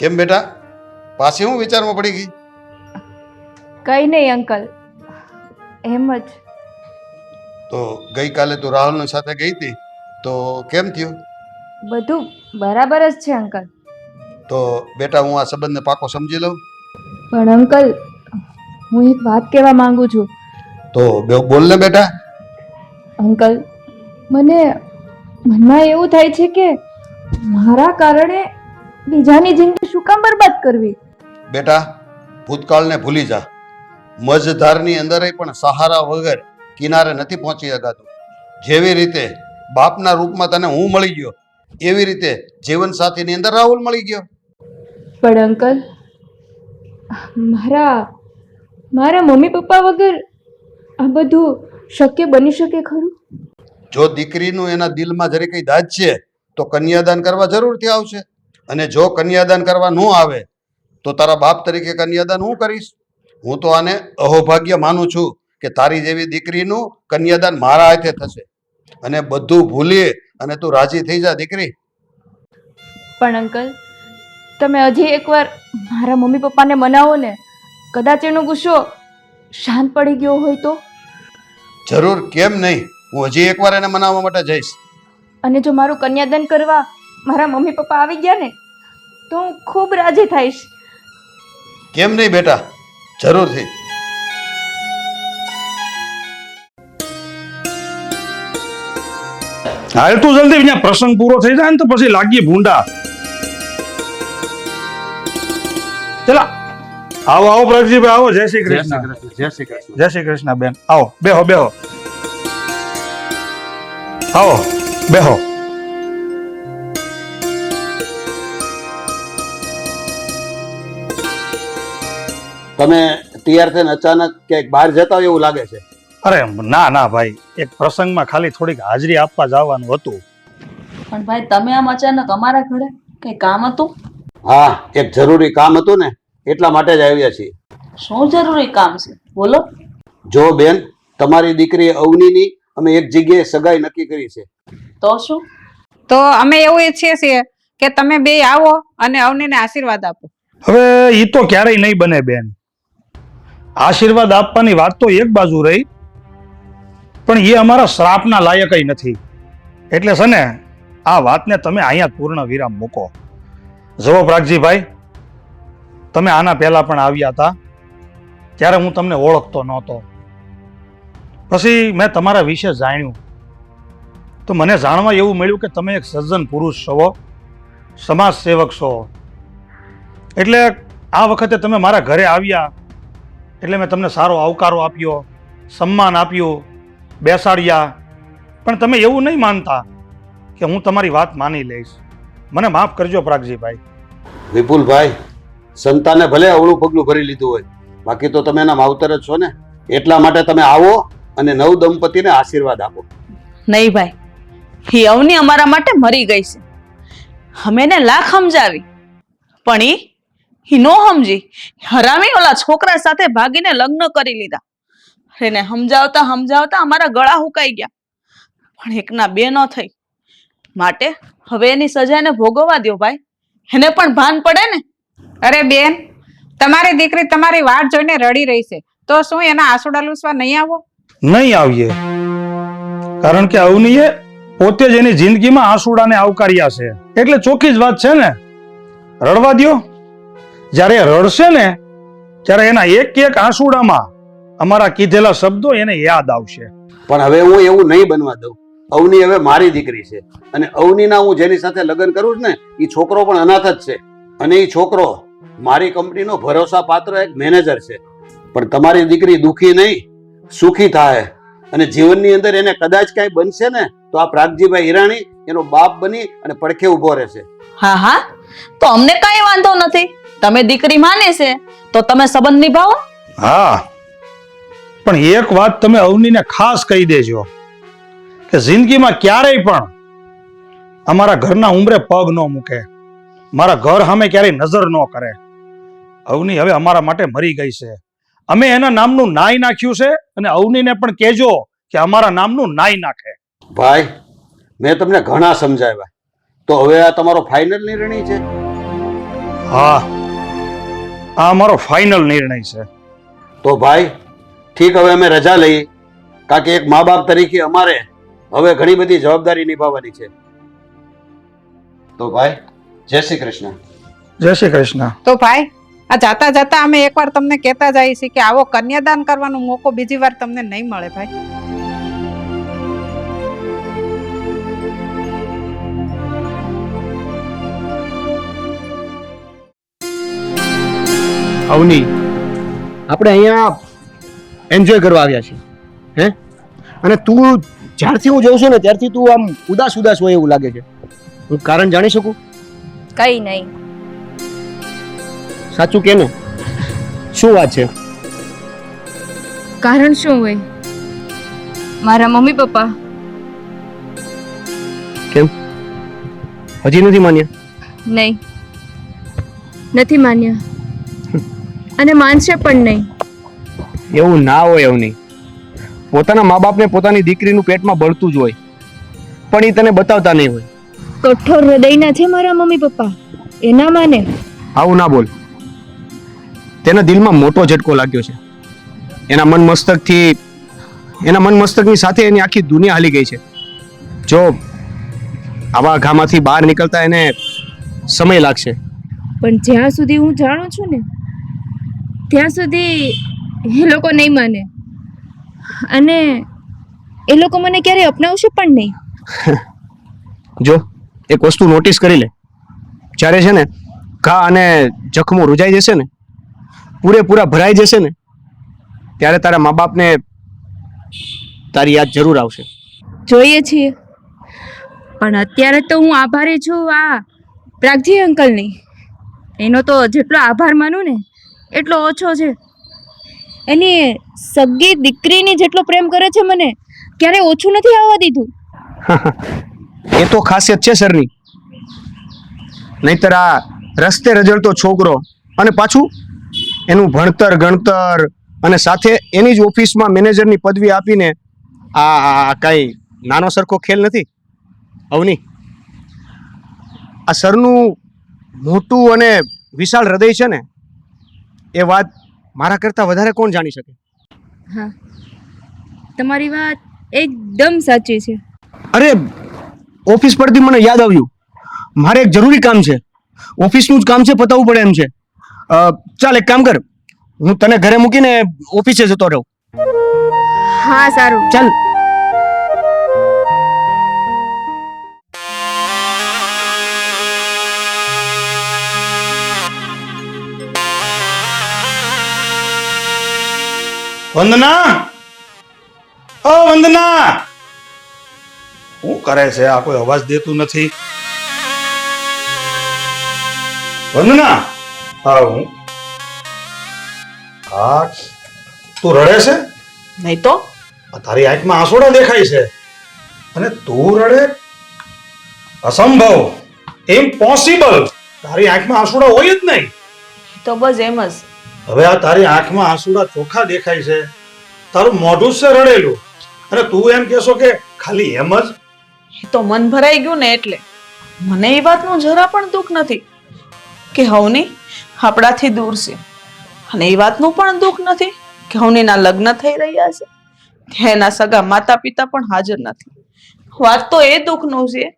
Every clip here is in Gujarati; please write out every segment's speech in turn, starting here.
કેમ બેટા? પાછી હું વિચારમાં પડી ગઈ? કંઈ નહીં અંકલ. એમ જ. તો ગઈકાલે તું રાહુલની સાથે ગઈ હતી? તો કેમ થયું? બધું બરાબર જ છે અંકલ. તો બેટા હું આ સંબંધને પાકો સમજી લઉં? પણ અંકલ હું એક વાત કહેવા માંગુ છું. તો બોલ ને બેટા. અંકલ મને મનમાં એવું થાય છે કે મારા કારણે બીજાની જિંદગી શું કામ બરબાદ કરવી. બેટા ભૂતકાળને ભૂલી જા. મજધારની અંદર પણ સહારા વગર કિનારે નથી પહોંચી શકાતું જેવી રીતે બાપના રૂપમાં તને હું મળી ગયો એવી રીતે જીવનસાથીની અંદર રાહુલ મળી ગયો. પણ અંકલ મારા મારા મમ્મી પપ્પા વગર આ બધું શક્ય બની શકે ખરું? જો દીકરીનું એના દિલમાં જરી કંઈ દાજ છે તો કન્યાદાન કરવા જરૂરથી આવશે. અને જો કન્યાદાન કરવા ન આવે તો તારા બાપ તરીકે કન્યાદાન હું કરીશ? હું તો આને અહોભાગ્ય માનું છું કે તારી જેવી દીકરીનું કન્યાદાન મારા હાથે થશે. અને બધું ભૂલી અને તું રાજી થઈ જા દીકરી. પણ અંકલ તમે હજી એકવાર મારા મમ્મી પપ્પાને મનાવો ને. કદાચ એનો ગુસ્સો શાંત પડી ગયો હોય તો? જરૂર કેમ નહીં? હું હજી એકવાર એને મનાવવા માટે જઈશ. અને જો મારું કન્યાદાન કરવા મારા મમ્મી પપ્પા આવી ગયા ને તો હું ખૂબ રાજી થઈશ. કેમ નહીં બેટા? જરૂરથી. હાલ તું જલ્દી અહીંયા પ્રસંગ પૂરો થઈ જાય ને તો પછી લાગીએ ભૂંડા. ચલા. આવો આવો પ્રગજીભાઈ આવો. જય શ્રી કૃષ્ણ જય શ્રી કૃષ્ણ. જય શ્રી કૃષ્ણ બેન. આવો બેહો બેહો. આવો બેહો. તમે તૈયાર થઈને અચાનક ક્યાંક બહાર જતા હોય એવું લાગે છે? અરે ના ના ભાઈ. એક પ્રસંગમાં ખાલી થોડીક હાજરી આપવા જવાનું હતું. પણ ભાઈ તમે આમ અચાનક અમારા ઘરે કઈ કામ હતું? હા એક જરૂરી કામ હતું ને એટલા માટે જ આવ્યા છીએ. શું જરૂરી કામ છે? બોલો. જો બેન તમારી દીકરી અવનીની અમે એક જગ્યાએ સગાઈ નક્કી કરી છે. તો શું? તો અમે એવું ઈચ્છીએ છીએ કે તમે બે આવો અને અવનીને આશીર્વાદ આપો. હવે એ તો ક્યારેય નહીં બને બેન. આશીર્વાદ આપવાની વાત તો એક બાજુ રહી, પણ એ અમારા શ્રાપના લાયકય નથી. એટલે છે આ વાતને તમે અહીંયા પૂર્ણ વિરામ મૂકો. જવો પ્રાગજીભાઈ, તમે આના પહેલા પણ આવ્યા હતા, ત્યારે હું તમને ઓળખતો નહોતો. પછી મેં તમારા વિશે જાણ્યું. તો મને જાણવા એવું મળ્યું કે તમે એક સજ્જન પુરુષ છો સમાજ સેવક છો. એટલે આ વખતે તમે મારા ઘરે આવ્યા એટલે મેં તમને સારો આવકારો આપ્યો સન્માન આપ્યું બેસાડ્યા. પણ તમે એવું નહીં માનતા કે હું તમારી વાત માની લઈશ. મને માફ કરજો પ્રાગજીભાઈ. વિપુલભાઈ સંતાને ભલે અવળું પગલું ભરી લીધું હોય બાકી તો તમે એના માવતર જ છો ને. એટલા માટે તમે આવો અને નવ દંપતીને આશીર્વાદ આપો. નહીં ભાઈ હી અવની અમારા માટે મરી ગઈ છે. અમે એને લાખ સમજાવી. પણ ઈ નો સમજી હરામી ઓલા છોકરા સાથે ભાગીને લગ્ન કરી લીધા. એને સમજાવતા સમજાવતા અમારા ગળા હુકાઈ ગયા. પણ એકના બે ન થઈ. માટે હવે એની સજા એને ભોગવવા દ્યો ભાઈ. એને પણ ભાન પડે ને? અરે બેન તમારી દીકરી તમારી વાટ જોઈને રડી રહી છે. તો શું એના આંસુડા લૂસવા નહીં આવો? નહીં આવીએ. કારણ કે અવનીએ પોતે જ એની જિંદગીમાં આંસુડાને આવકાર્યા છે. એટલે ચોખ્ખી જ વાત છે ને? રડવા દ્યો. જ્યારે એ રડશે ને ત્યારે એના એક એક આંસુડામાં અમારા કીધેલા શબ્દો એને યાદ આવશે. પણ હવે હું એવું નહીં બનવા દઉં. અવની હવે મારી દીકરી છે. અને અવનીના હું જેની સાથે લગ્ન કરું છું ને એ છોકરો પણ અનાથ જ છે. અને એ છોકરો મારી કંપનીનો ભરોસા પાત્ર એક મેનેજર છે. પણ તમારી દીકરી દુખી નહીં સુખી થાય. અને જીવનની અંદર એને કદાચ કાંઈ બનશે ને તો આ પ્રાગજીભાઈ હિરાણી એનો બાપ બની અને પડખે ઊભો રહેશે. હા હા. તો અમને કઈ વાંધો નથી. તમે દીકરી માને છે તો તમે સંબંધ નિભાવો. હા. પણ એક વાત તમે અવનીને ખાસ કહી દેજો કે જિંદગીમાં ક્યારેય પણ અમારા ઘરના ઉંમરે પગ ન મૂકે મારા ઘર સામે ક્યારેય નજર ન કરે. અવની હવે અમારા માટે મરી ગઈ છે. અમે એના નામનું નાઈ નાખ્યું છે અને અવનીને પણ કહેજો કે અમારા નામનું નાઈ નાખે. ભાઈ મેં તમને ઘણા સમજાવ્યા. તો હવે આ તમારો ફાઇનલ નિર્ણય છે? હા. આ અમારો ફાઇનલ નિર્ણય છે. તો ભાઈ ઠીક હવે અમે રજા લઈએ કારણ કે એક મા બાપ તરીકે અમારે હવે ઘણી બધી જવાબદારી નિભાવવાની છે. તો ભાઈ જય શ્રી કૃષ્ણ. જય શ્રી કૃષ્ણ. તો ભાઈ આ જાતા જાતા અમે એકવાર તમને કહેતા જઈએ છીએ કે આવો કન્યાદાન કરવાનો મોકો બીજી વાર તમને નહીં મળે ભાઈ. અવની આપણે અહીંયા એન્જોય કરવા આવ્યા છીએ. હે? અને તું જ્યારથી હું જોઉં છું ને ત્યારથી તું આમ ઉદાસ ઉદાસ હોય એવું લાગે છે. હું કારણ જાણી શકું? કઈ નહીં. સાચું કે ને? શું વાત છે? કારણ શું હોય? મારા મમ્મી પપ્પા. હજી નથી માન્યા? નહીં. નથી માન્યા. અને માનશે પણ નહીં. એવું ના હોય એવું નહીં. પોતાના મા બાપને પોતાની દીકરીનું પેટમાં બળતું જ હોય. પણ એ તને બતાવતા નહીં હોય. કઠોર હૃદયના છે મારા મમ્મી પપ્પા એના માને. આવું ના બોલ. તેના દિલમાં મોટો ઝટકો લાગ્યો છે. એના મન મસ્તકથી એના મન મસ્તકની સાથે એની આખી દુનિયા હાલી ગઈ છે. જો આવા ઘામાંથી બહાર નીકળતા એને સમય લાગશે. પણ જ્યાં સુધી હું જાણું છું ને ત્યાં સુધી એ લોકો નહીં માને. અને એ લોકો મને ક્યારે અપનાવશે પણ નહીં. જો એક વસ્તુ નોટિસ કરી લે. જ્યારે છે ને ઘા અને જખમો રૂજાઈ જશે ને પૂરેપૂરા ભરાઈ જશે ને ત્યારે તારા મા બાપને તારી યાદ જરૂર આવશે. જોઈએ છીએ. પણ અત્યારે તો હું આભારી છું આ પ્રાગજી અંકલની. એનો તો જેટલો આભાર માનું ને એટલો ઓછો છે. એની સગી દીકરીની જેટલો પ્રેમ કરે છે મને ક્યારે ઓછું નથી આવવા દીધું. એ તો ખાસિયત છે સરની. નહીતર આ રસ્તે રજળતો છોકરો અને પાછું એનું ભણતર ગણતર અને સાથે એની જ ઓફિસમાં મેનેજરની પદવી આપીને આ આ કાંઈ નાનો સરખો ખેલ નથી? અવની? આ સરનું મોટું અને વિશાળ હૃદય છે ને એ વાત મારા કરતાં વધારે કોણ જાણી શકે? હા. તમારી વાત એકદમ સાચી છે. અરે ઓફિસ પરથી મને યાદ આવ્યું. મારે એક જરૂરી કામ છે. ઓફિસનું જ કામ છે પતાવવું પડે એમ છે. ચાલ એક કામ કર. હું તને ઘરે મૂકીને ઓફિસે જતો રહું. હા સારું. ચાલ. વંદના? ઓ વંદના! શું કરે છે? આ કોઈ અવાજ દેતું નથી. વંદના! હા હું. હા તું રડે છે? નહીં તો? તારી આંખમાં આંસુડા દેખાય છે. અને તું રડે? અસંભવ. ઇમ્પોસિબલ તારી આંખમાં આંસુડા હોય જ નહીં. તો બસ એમ જ. હવે આ તારી આંખમાં આંસુડા ચોખ્ખા દેખાય છે. તારું મોઢું છે રડેલું. અને તું એમ કહેશો કે ખાલી એમ જ? તો મન ભરાઈ ગયું ને એટલે. મને એ વાતનું જરા પણ દુઃખ નથી કે હવની આપણાથી દૂર છે. અને એ વાતનું પણ દુઃખ નથી કે હવનીના લગ્ન થઈ રહ્યા છે. એના સગા માતા પિતા પણ હાજર નથી. વાત તો એ દુઃખનું છે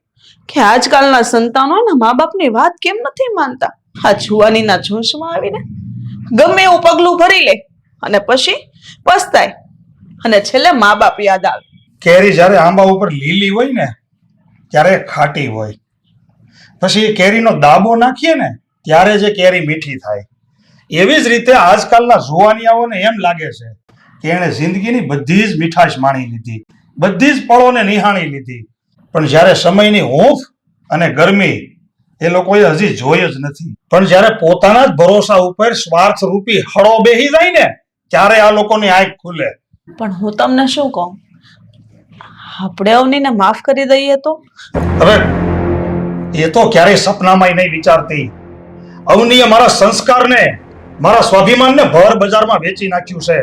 કે આજકાલના સંતાનો એના મા બાપની વાત કેમ નથી માનતા? આ જુવાનીના જોશમાં આવીને ગમે એવું પગલું ભરી લે. અને પછી પસ્તાય. અને છેલ્લે મા બાપ યાદ આવે. કેરી જ્યારે આંબા ઉપર લીલી હોય ને, ત્યારે ખાટી હોય. પછી એ કેરીનો દાબો નાખીએ ને, ત્યારે જે કેરી મીઠી થાય. એવી જ રીતે આજકાલના જુવાનિયાઓને એમ લાગે છે કે એણે જિંદગીની બધી જ મીઠાશ માણી લીધી, બધી જ પળોને નિહાળી લીધી. પણ જ્યારે સમયની હૂંફ અને ગરમી એ લોકોએ હજી જોઈ જ નથી. પણ જ્યારે પોતાના જ ભરોસા ઉપર સ્વાર્થ રૂપી હળો બેહી જાય ને ત્યારે આ લોકોની આંખ ખુલે. પણ હું તમને શું કહું? આપણે અવનીને માફ કરી દઈએ તો? હવે એ તો ક્યારેય સપનામાંય નહીં વિચારતી. અવનીએ મારા સંસ્કારને મારા સ્વાભિમાનને ભર બજારમાં વેચી નાખ્યું છે.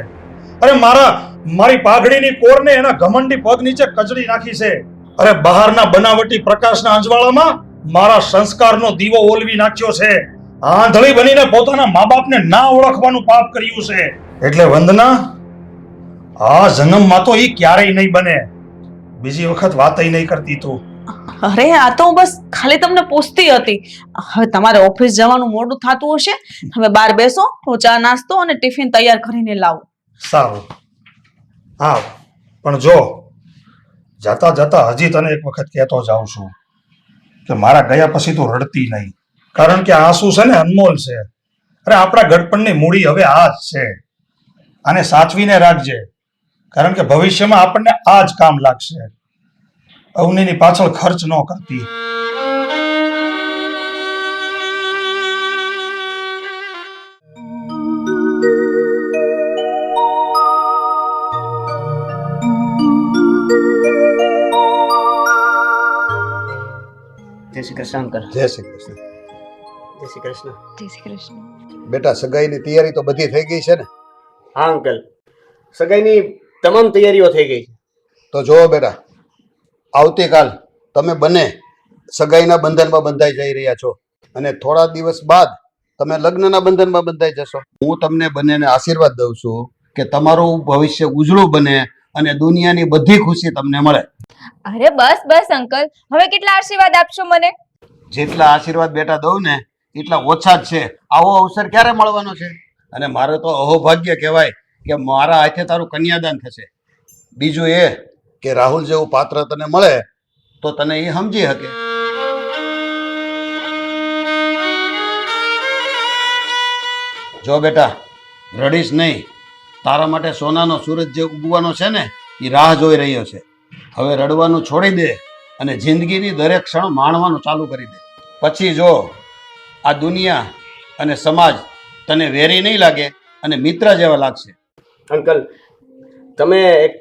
અરે મારા મારી પાઘડીની કોરને એના ઘમંડી પગ નીચે કચડી નાખી છે. અરે બહારના બનાવટી પ્રકાશના અજવાળામાં મારા સંસ્કારનો દીવો ઓલવી નાખ્યો છે. આંધળી બનીને પોતાના મા બાપને ના ઓળખવાનું પાપ કર્યું છે. એટલે વંદના આ જન્મમાં તો એ ક્યારેય નહીં બને. બીજી વખત વાતય નહીં કરતી તું. અરે આ તો બસ ખાલી તમને પૂછતી હતી. હવે તમારે ઓફિસ જવાનું મોડું થતું હશે. હવે બહાર બેસો હું ચા નાસ્તો અને ટિફિન તૈયાર કરીને લાવું. સારું. હા પણ જો જાતા જાતા હજી તને એક વખત કહેતો જાઉં છું. કે મારા ગયા પછી તું રડતી નહીં. કારણ કે આંસુ છે ને અનમોલ છે. અરે આપણા ગડપણની મૂડી હવે આ જ છે. આને સાચવીને રાખજે. કારણ કે ભવિષ્યમાં આપણને આ જ કામ લાગશે. અવનીની પાછળ ખર્ચ ન કરતી. અંકલ જય શ્રી કૃષ્ણ જય શ્રી કૃષ્ણ જય શ્રી કૃષ્ણ બેટા સગાઈની તૈયારી તો બધી થઈ ગઈ છે ને? હા અંકલ. સગાઈની તમામ તૈયારીઓ થઈ ગઈ છે. તો જુઓ બેટા આવતીકાલ તમે બંને સગાઈના બંધનમાં બંધાઈ જઈ રહ્યા છો અને થોડા દિવસ બાદ તમે લગ્નના બંધનમાં બંધાઈ જશો. હું તમને બંનેને આશીર્વાદ દઉં છું કે તમારું ભવિષ્ય ઉજળું બને અને દુનિયાની બધી ખુશી તમને મળે. અરે બસ બસ અંકલ. હવે કેટલા આશીર્વાદ આપશો મને? જેટલા આશીર્વાદ બેટા દઉં ને, એટલા ઓછા જ છે. આવો અવસર ક્યારે મળવાનો છે? અને મારે તો અહોભાગ્ય કહેવાય કે મારા હાથે તારું કન્યાદાન થશે. બીજું એ કે રાહુલ જેવું પાત્ર તને મળે, તો તને એ સમજી શકે. જો બેટા, રડીશ નહીં. તારા માટે સોનાનો સૂરજ જે ઉગવાનો છે ને, એ રાહ જોઈ રહ્યો છે. હવે રડવાનું છોડી દે. અને જિંદગીની દરેક ક્ષણ માણવાનું ચાલુ કરી દે. પછી જો આ દુનિયા અને સમાજ તને વેરી નહીં લાગે અને મિત્ર જેવા લાગશે. અંકલ, તમે એક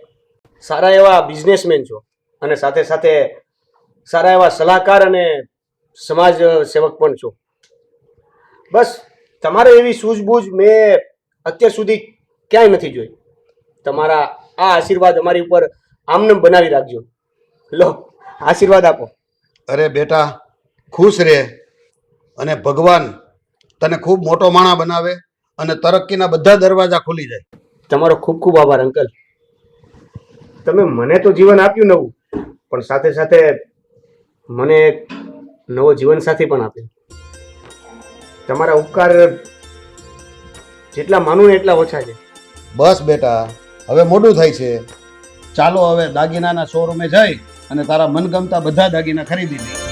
સારા એવા બિઝનેસમેન છો અને સાથે સાથે સારા એવા સલાહકાર અને સમાજ સેવક પણ છો. બસ, તમારે એવી સૂઝબૂઝ મેં અત્યાર સુધી ક્યાંય નથી જોઈ. તમારા આ આશીર્વાદ અમારી ઉપર આમનેમ બનાવી રાખજો. લો. આશીર્વાદ આપો. અરે બેટા ખુશ રહે અને ભગવાન તને ખૂબ મોટો માણા બનાવે અને તરક્કીના બધા દરવાજા ખુલી જાય. તમારો ખૂબ ખૂબ આભાર અંકલ. તમે મને તો જીવન આપ્યું નવું પણ સાથે સાથે મને એક નવો જીવનસાથી પણ આપ્યો. તમારા ઉપકાર જેટલા માનું ને એટલા ઓછા છે. બસ બેટા હવે મોડું થાય છે. ચાલો હવે દાગીનાના શોરૂમે જઈ અને તારા મનગમતા બધા દાગીના ખરીદી લઈએ